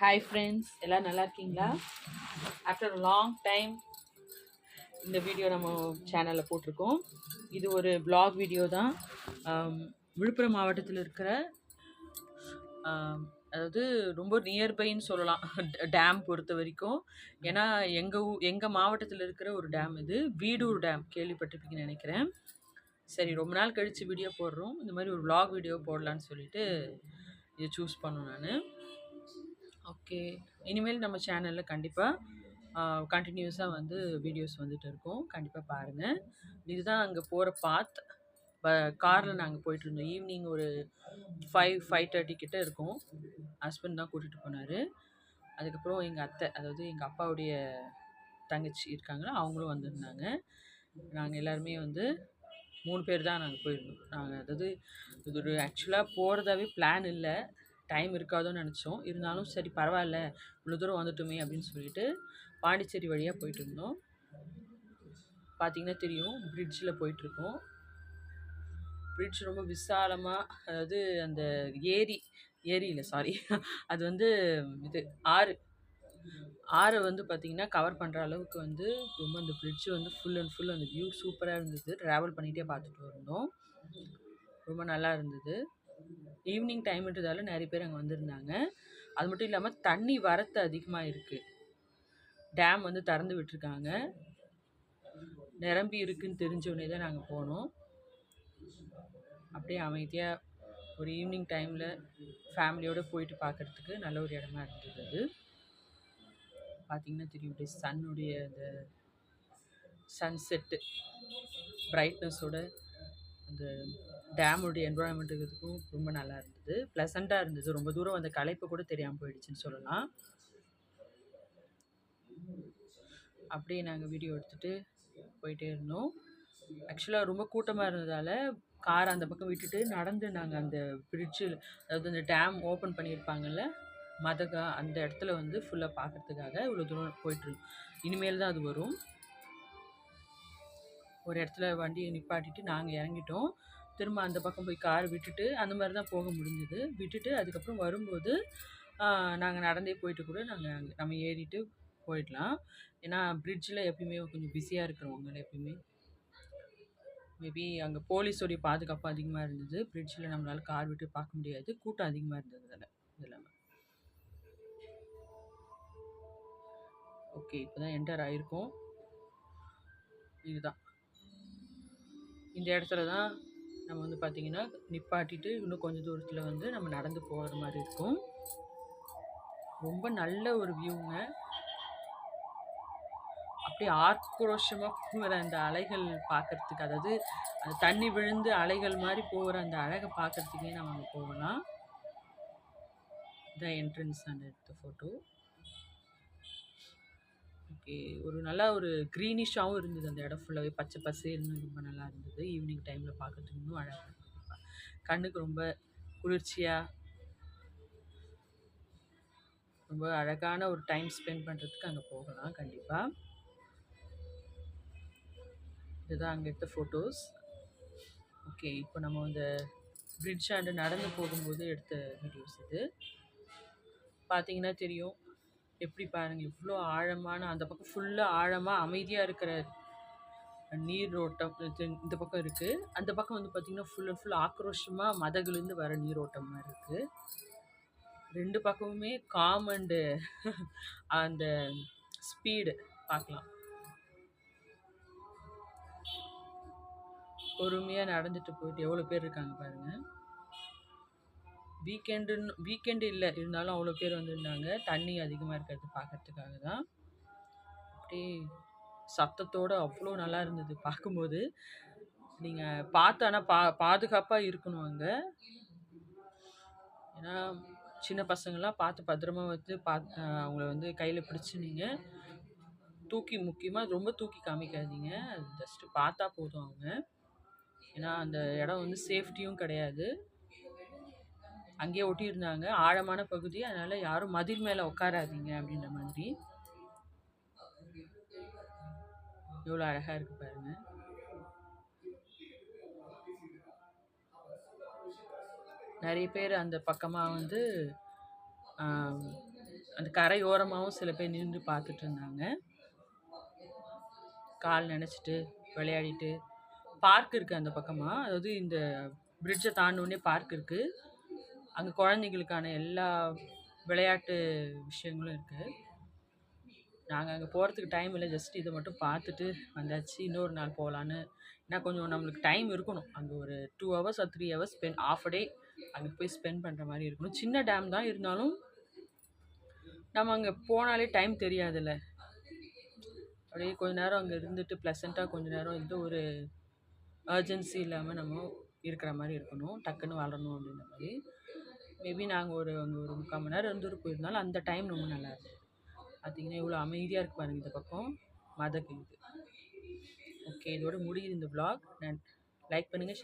Hi friends எல்லாம் நல்லா இருக்கீங்களா? ஆஃப்டர் லாங் டைம் இந்த வீடியோ நம்ம சேனலில் போட்டிருக்கோம். இது ஒரு பிளாக் வீடியோ தான். விழுப்புரம் மாவட்டத்தில் இருக்கிற அதாவது ரொம்ப நியர்பைன்னு சொல்லலாம். டேம் பொறுத்த வரைக்கும். ஏன்னா எங்கள் ஊ எங்கள் மாவட்டத்தில் இருக்கிற ஒரு டேம் இது. வீடூர் டேம் கேள்விப்பட்டிருப்பீங்கன்னு நினைக்கிறேன். சரி ரொம்ப நாள் கழித்து வீடியோ போடுறோம். இந்த மாதிரி ஒரு vlog வீடியோ போடலான்னு சொல்லிட்டு இதை சூஸ் பண்ணோம் நான். ஓகே. இனிமேல் நம்ம சேனலில் கண்டிப்பாக கண்டினியூஸாக வந்து வீடியோஸ் வந்துட்டு இருக்கும். கண்டிப்பாக பாருங்கள் இதுதான் அங்கே போகிற பாத் காரில் நாங்கள் போயிட்டுருந்தோம் ஈவினிங் ஒரு ஃபைவ் ஃபைவ் தேர்ட்டி கிட்ட இருக்கும். ஹஸ்பண்ட் தான் கூட்டிகிட்டு போனார். அதுக்கப்புறம் எங்கள் அத்தை அதாவது எங்கள் அப்பாவுடைய தங்கச்சி இருக்காங்களா அவங்களும் வந்திருந்தாங்க. நாங்கள் எல்லாருமே வந்து மூணு பேர் தான் நாங்கள் போயிருந்தோம். நாங்கள் அதாவது இது ஒரு ஆக்சுவலாக போகிறதாவே பிளான் இல்லை. டைம் இருக்காதோன்னு நினச்சோம். இருந்தாலும் சரி பரவாயில்ல. இவ்வளோ தூரம் வந்துட்டோமே அப்படின்னு சொல்லிட்டு பாண்டிச்சேரி வழியாக போயிட்டு இருந்தோம். பார்த்தீங்கன்னா தெரியும் பிரிட்ஜில் போயிட்டுருக்கோம் பிரிட்ஜ் ரொம்ப விசாலமாக அதாவது அந்த ஏரி ஏரி இல்லை சாரி அது வந்து இது ஆறு. ஆறை வந்து பார்த்திங்கன்னா கவர் பண்ணுற அளவுக்கு வந்து ரொம்ப அந்த பிரிட்ஜ் வந்து ஃபுல் அண்ட் ஃபுல் அந்த வியூ சூப்பராக இருந்தது. ட்ராவல் பண்ணிகிட்டே பார்த்துட்டு இருந்தோம் ரொம்ப நல்லா இருந்தது. ஈவினிங் டைம்ன்றதால நிறைய பேர் அங்கே வந்திருந்தாங்க. அது மட்டும் இல்லாமல் தண்ணி வரத்து அதிகமாக இருக்குது டேம் வந்து திறந்து விட்டுருக்காங்க. நிரம்பி இருக்குன்னு தெரிஞ்சோடனே தான் நாங்கள் போனோம். அப்படியே அமைதியாக ஒரு ஈவினிங் டைமில் ஃபேமிலியோடு போயிட்டு பார்க்குறதுக்கு நல்ல ஒரு இடமா இருந்தது அது. பார்த்தீங்கன்னா தெரியும் இப்படி சன்னுடைய அந்த சன்செட்டு பிரைட்னஸோட அந்த டேமுடைய என்வரான்மெண்ட் ரொம்ப நல்லா இருந்தது. ப்ளசண்ட்டாக இருந்தது. ரொம்ப தூரம் அந்த களைப்பு கூட தெரியாமல் போயிடுச்சுன்னு சொல்லலாம். அப்படியே நாங்கள் வீடியோ எடுத்துகிட்டு போயிட்டே இருந்தோம். ஆக்சுவலாக ரொம்ப கூட்டமாக இருந்ததால் கார் அந்த பக்கம் விட்டுட்டு நடந்து நாங்கள் அந்த பிரிட்ஜில் அதாவது அந்த டேம் ஓப்பன் பண்ணியிருப்பாங்கல்ல மதகா அந்த இடத்துல வந்து ஃபுல்லாக பார்க்கறதுக்காக இவ்வளோ தூரம் போயிட்டு இனிமேல் தான் அது வரும். ஒரு இடத்துல வண்டியை நிப்பாட்டிட்டு நாங்கள் இறங்கிட்டோம். திரும்ப அந்த பக்கம் போய் கார் விட்டுட்டு அந்த மாதிரி தான் போக முடிஞ்சுது. விட்டுட்டு அதுக்கப்புறம் வரும்போது நாங்கள் நடந்தே போயிட்டு கூட நாங்கள் அங்கே நம்ம ஏறிட்டு போயிடலாம். ஏன்னா பிரிட்ஜில் எப்பயுமே கொஞ்சம் பிஸியாக இருக்கிறவங்க எப்பயுமே. மேபி அங்கே போலீஸோடைய பாதுகாப்பு அதிகமாக இருந்தது. பிரிட்ஜில் நம்மளால் கார் விட்டு பார்க்க முடியாது. கூட்டம் அதிகமாக இருந்தது அதில் இதில் ஓகே இப்போ தான் என்டர் ஆகிருக்கோம் இதுதான். இந்த இடத்துல தான் நம்ம வந்து பார்த்திங்கன்னா நிப்பாட்டிட்டு இன்னும் கொஞ்சம் தூரத்தில் வந்து நம்ம நடந்து போகிற மாதிரி இருக்கும். ரொம்ப நல்ல ஒரு வியூங்க அப்படியே ஆக்ரோஷமாக போகிற அந்த அலைகள் பார்க்கறதுக்கு அதாவது அந்த தண்ணி விழுந்து அலைகள் மாதிரி போகிற அந்த அழகை பார்க்கறதுக்கே நம்ம அங்கே போகலாம். இதான் என்ட்ரன்ஸ் அந்த எடுத்த ஃபோட்டோ ஓகே ஒரு நல்லா ஒரு க்ரீனிஷாகவும் இருந்தது அந்த இடம் ஃபுல்லாகவே பச்சை பசேல்னு ரொம்ப நல்லா இருந்தது. ஈவினிங் டைமில் பார்க்கறதுக்கு இன்னும் அழகாக கண்ணுக்கு ரொம்ப குளிர்ச்சியாக ரொம்ப அழகான ஒரு டைம் ஸ்பெண்ட் பண்ணுறதுக்கு அங்கே போகலாம் கண்டிப்பாக இதுதான் அங்கே எடுத்த ஃபோட்டோஸ் ஓகே இப்போ நம்ம அந்த பிரிட்ஜ் ஆண்டு நடந்து போகும்போது எடுத்த வீடியோஸ் இது. பார்த்தீங்கன்னா தெரியும் எப்படி பாருங்க இவ்வளோ ஆழமான அந்த பக்கம் ஃபுல்லாக ஆழமாக அமைதியாக இருக்கிற நீரோட்டம் இந்த பக்கம் இருக்குது அந்த பக்கம் வந்து பார்த்திங்கன்னா ஃபுல் அண்ட் ஃபுல் ஆக்ரோஷமாக மதகுலேருந்து வர நீரோட்டம் மாதிரி இருக்குது ரெண்டு பக்கமுமே காம் அண்டு அந்த ஸ்பீடு பார்க்கலாம் பொறுமையாக நடந்துட்டு போயிட்டு எவ்வளோ பேர் இருக்காங்க பாருங்கள் வீக்கெண்டுன்னு வீக்கெண்டு இல்லை. இருந்தாலும் அவ்வளோ பேர் வந்திருந்தாங்க. தண்ணி அதிகமாக இருக்கிறது பார்க்கறதுக்காக தான். அப்படியே சத்தத்தோடு அவ்வளோ நல்லா இருந்தது பார்க்கும்போது நீங்கள் பார்த்தானா பா பாதுகாப்பாக இருக்கணும் அங்கே. ஏன்னா சின்ன பசங்களாம் பார்த்து பத்திரமா வந்து பா அவங்கள வந்து கையில் பிடிச்சி நீங்கள் தூக்கி முக்கியமாக ரொம்ப தூக்கி காமிக்காதீங்க. அது ஜஸ்ட்டு பார்த்தா போதும் அவங்க. ஏன்னா அந்த இடம் வந்து சேஃப்டியும் கிடையாது. அங்கேயே ஒட்டியிருந்தாங்க. ஆழமான பகுதி. அதனால் யாரும் மதில் மேலே உட்காராதீங்க அப்படின்ற மாதிரி. எவ்வளோ அழகாக இருக்கு பாருங்கள் நிறைய பேர் அந்த பக்கமாக வந்து அந்த கரையோரமாகவும் சில பேர் நின்று பார்த்துட்டு இருந்தாங்க. கால் நினச்சிட்டு விளையாடிட்டு பார்க் இருக்குது அந்த பக்கமாக அதாவது இந்த பிரிட்ஜை தாண்டோடனே பார்க் இருக்குது அங்கே குழந்தைங்களுக்கான எல்லா விளையாட்டு விஷயங்களும் இருக்குது நாங்கள் அங்கே போகிறதுக்கு டைம் இல்லை ஜஸ்ட் இதை மட்டும் பார்த்துட்டு வந்தாச்சு. இன்னொரு நாள் போகலான்னு ஏன்னா கொஞ்சம் நம்மளுக்கு டைம் இருக்கணும். அங்கே ஒரு two hours or three hours spend half day அங்கே போய் ஸ்பெண்ட் பண்ணுற மாதிரி இருக்கணும். சின்ன டேம் தான் இருந்தாலும் நம்ம அங்கே போனாலே டைம் தெரியாதுல்ல. அப்படியே கொஞ்ச நேரம் அங்கே இருந்துட்டு ப்ளசண்ட்டாக கொஞ்ச நேரம் எந்த ஒரு அர்ஜென்சி இல்லாமல் நம்ம இருக்கிற மாதிரி இருக்கணும். டக்குன்னு வளரணும் அப்படின்ற மாதிரி. மேபி நாங்கள் ஒரு அங்கே ஒரு முக்கால் மணி நேரம் இருந்துட்டு போயிருந்தாலும் அந்த டைம் ரொம்ப நல்லா இருந்துச்சு. பார்த்தீங்கன்னா இவ்வளோ அமைதியாக இருக்கு பாருங்கள் இந்த பக்கம். மதக்கு இது ஓகே இதோட முடியுது இந்த ப்ளாக் நான் லைக் பண்ணுங்கள்